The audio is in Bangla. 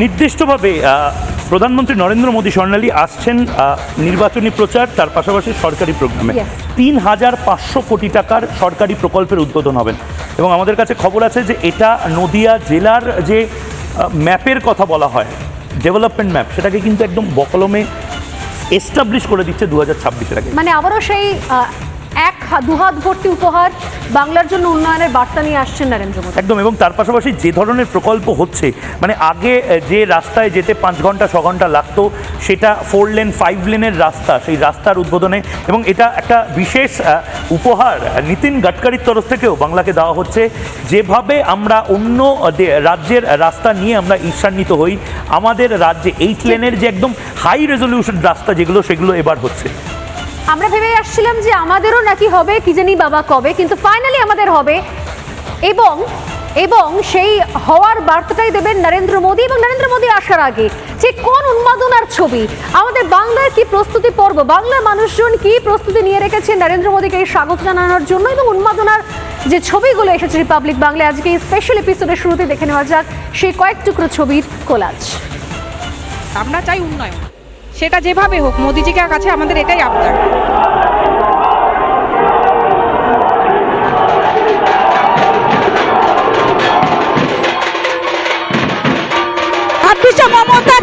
নির্দিষ্টভাবে প্রধানমন্ত্রী নরেন্দ্র মোদী স্বর্ণালী আসছেন নির্বাচনী প্রচার তার পাশাপাশি সরকারি প্রোগ্রামে। তিন হাজার পাঁচশো কোটি টাকার সরকারি প্রকল্পের উদ্বোধন হবেন। এবং আমাদের কাছে খবর আছে যে এটা নদিয়া জেলার যে ম্যাপের কথা বলা হয় ডেভেলপমেন্ট ম্যাপ সেটাকে কিন্তু একদম বকলমে এস্টাবলিশ করে দিচ্ছে দু হাজার ছাব্বিশের আগে। মানে আবারও সেই এক দুহাত ভর্তি উপহার বাংলার জন্য উন্নয়নের বার্তা নিয়ে আসছেন নরেন্দ্র মোদী। একদম, এবং তার পাশাপাশি যে ধরনের প্রকল্প হচ্ছে মানে আগে যে রাস্তায় যেতে পাঁচ ঘণ্টা, ছ ঘণ্টা লাগতো, সেটা ফোর লেন ফাইভ লেনের রাস্তা, সেই রাস্তার উদ্বোধনে, এবং এটা একটা বিশেষ উপহার নীতিন গাডকারির তরফ থেকেও বাংলাকে দেওয়া হচ্ছে। যেভাবে আমরা অন্য রাজ্যের রাস্তা নিয়ে আমরা ঈর্ষান্বিত হই, আমাদের রাজ্যে এইট লেনের যে একদম হাই রেজলিউশন রাস্তা যেগুলো, সেগুলো এবার হচ্ছে। আমরা ভেবে আসছিলাম যে আমাদেরও নাকি হবে, কি জানি বাবা কবে, কিন্তু ফাইনালি আমাদের হবে। এবং এবং সেই হওয়ার বার্তাটাই দেবেন নরেন্দ্র মোদী, এবং নরেন্দ্র মোদী আসার আগে, যে কোন উন্মাদনার ছবি, আমাদের বাংলার কি প্রস্তুতি পর্ব, বাংলার মানুষজন কি প্রস্তুতি নিয়ে রেখেছে নরেন্দ্র মোদীকে স্বাগত জানানোর জন্য, এবং উন্মাদনার যে ছবিগুলো এসেছে রিপাবলিক বাংলায় আজকে এই স্পেশাল এপিসোডের শুরুতে দেখে নেওয়া যাক সেই কয়েক টুকরো ছবির কোলাজ আমরা চাই উন্নয়ন। সেটা যেভাবে হোক মোদিজিকে কাছে আমাদের এটাই আবদার। মমতা